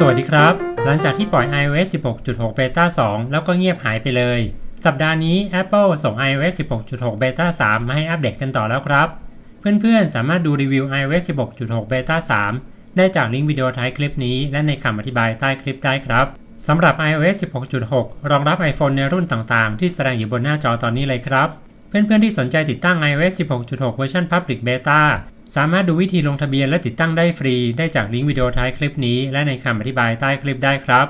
สวัสดีครับ หลังจากที่ปล่อย iOS 16.6 Beta 2 แล้วก็เงียบหายไปเลย สัปดาห์นี้ Apple ส่ง iOS 16.6 Beta 3 มาให้อัปเดตกันต่อแล้วครับ เพื่อนๆ สามารถดูรีวิว iOS 16.6 Beta 3 ได้จากลิงก์วิดีโอท้ายคลิปนี้ และในคำอธิบายใต้คลิปได้ครับ สำหรับ iOS 16.6 รองรับ iPhone ในรุ่นต่างๆ ที่แสดงอยู่บนหน้าจอตอนนี้เลยครับ เพื่อนๆ ที่สนใจติดตั้ง iOS 16.6 เวอร์ชัน Public Beta สามารถดูวิธีลงทะเบียนและติดตั้งได้ฟรี ได้จากลิงก์วิดีโอท้ายคลิปนี้และในคำอธิบายใต้คลิปได้ครับ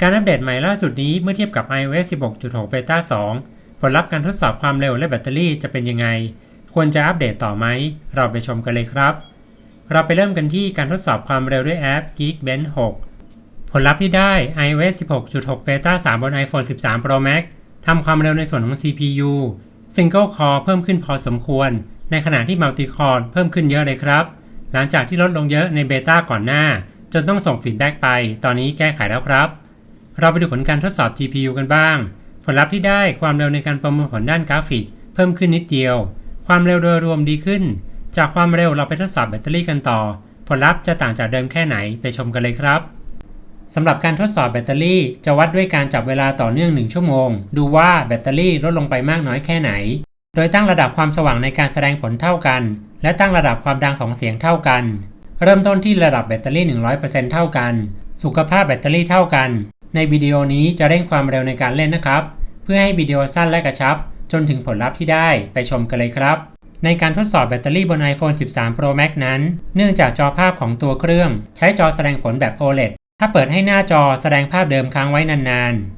การอัปเดตใหม่ล่าสุดนี้เมื่อเทียบกับ iOS 16.6 Beta 2 ผลลัพธ์การทดสอบความเร็วและแบตเตอรี่จะเป็นยังไง ควรจะอัปเดตต่อไหม เราไปชมกันเลยครับ เราไปเริ่มกันที่การทดสอบความเร็วด้วยแอป Geekbench 6 ผลลัพธ์ที่ได้ iOS 16.6 Beta 3 บน iPhone 13 Pro Max ทำความเร็วในส่วนของ CPU Single Core เพิ่มขึ้นพอสมควร ในขณะที่ Multi Core เพิ่มขึ้นเยอะเลยครับ หลังจากที่ลดลงเยอะในเบต้าก่อนหน้า จนต้องส่งฟีดแบ็กไป ตอนนี้แก้ไขแล้วครับ เราไปดูผลการทดสอบ GPU กันบ้าง ผลลัพธ์ที่ได้ความเร็วในการประมวลผลด้านกราฟิก เพิ่มขึ้นนิดเดียว ความเร็วโดยรวมดีขึ้น จากความเร็วเราไปทดสอบแบตเตอรี่กันต่อ ผลลัพธ์จะต่างจากเดิมแค่ไหนไปชมกันเลยครับสำหรับการทดสอบแบตเตอรี่จะวัดด้วยการจับเวลาต่อเนื่อง 1 ชั่วโมง ดูว่าแบตเตอรี่ลดลงไปมากน้อยแค่ไหน โดยตั้งระดับความสว่างในการแสดงผลเท่ากัน และตั้งระดับความดังของเสียงเท่ากัน เริ่มต้นที่ระดับแบตเตอรี่ 100%เท่ากัน สุขภาพแบตเตอรี่เท่ากัน ในวิดีโอนี้จะเร่งความเร็วในการเล่นนะครับ เพื่อให้วิดีโอสั้นและกระชับ จนถึงผลลัพธ์ที่ได้ไปชมกันเลยครับ ในการทดสอบแบตเตอรี่บน iPhone 13 Pro Max นั้น เนื่องจากจอภาพของตัวเครื่อง ใช้จอแสดงผลแบบ OLED ถ้าเปิดให้หน้าจอแสดงภาพเดิมค้างไว้นานๆ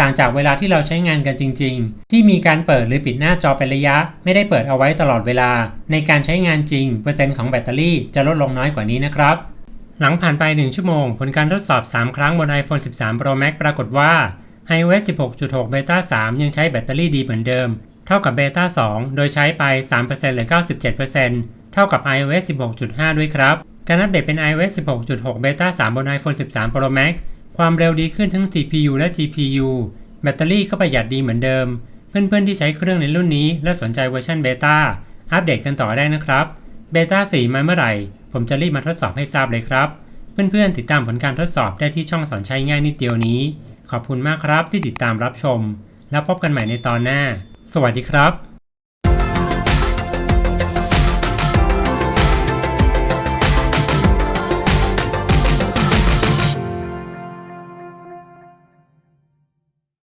ต่างจากเวลาที่เราใช้งานกันจริง ๆ ที่มีการเปิดหรือปิดหน้าจอเป็นระยะ ไม่ได้เปิดเอาไว้ตลอดเวลา ในการใช้งานจริง เปอร์เซ็นต์ของแบตเตอรี่จะลดลงน้อยกว่านี้นะครับหลังผ่านไป 1 ชั่วโมง ผลการทดสอบ 3 ครั้งบน iPhone 13 Pro Max ปรากฏว่า iOS 16.6 Beta 3 ยังใช้แบตเตอรี่ดีเหมือนเดิม เท่ากับ Beta 2 โดยใช้ไป 3%หรือ 97%เท่ากับ iOS 16.5 ด้วยครับ การอัปเดตเป็น iOS 16.6 Beta 3 บน iPhone 13 Pro Max ความเร็วดีขึ้นทั้ง CPU และ GPU แบตเตอรี่ก็ประหยัดดีเหมือนเดิม เพื่อนๆที่ใช้เครื่องในรุ่นนี้ และสนใจเวอร์ชันเบต้าอัปเดตกันต่อได้นะครับเบต้า4มาเมื่อไหร่ ผมจะรีบมาทดสอบให้ทราบเลยครับ เพื่อนๆติดตามผลการทดสอบได้ที่ช่องสอนใช้ง่ายนิดเดียวนี้ ขอบคุณมากครับที่ติดตามรับชม แล้วพบกันใหม่ในตอนหน้า สวัสดีครับ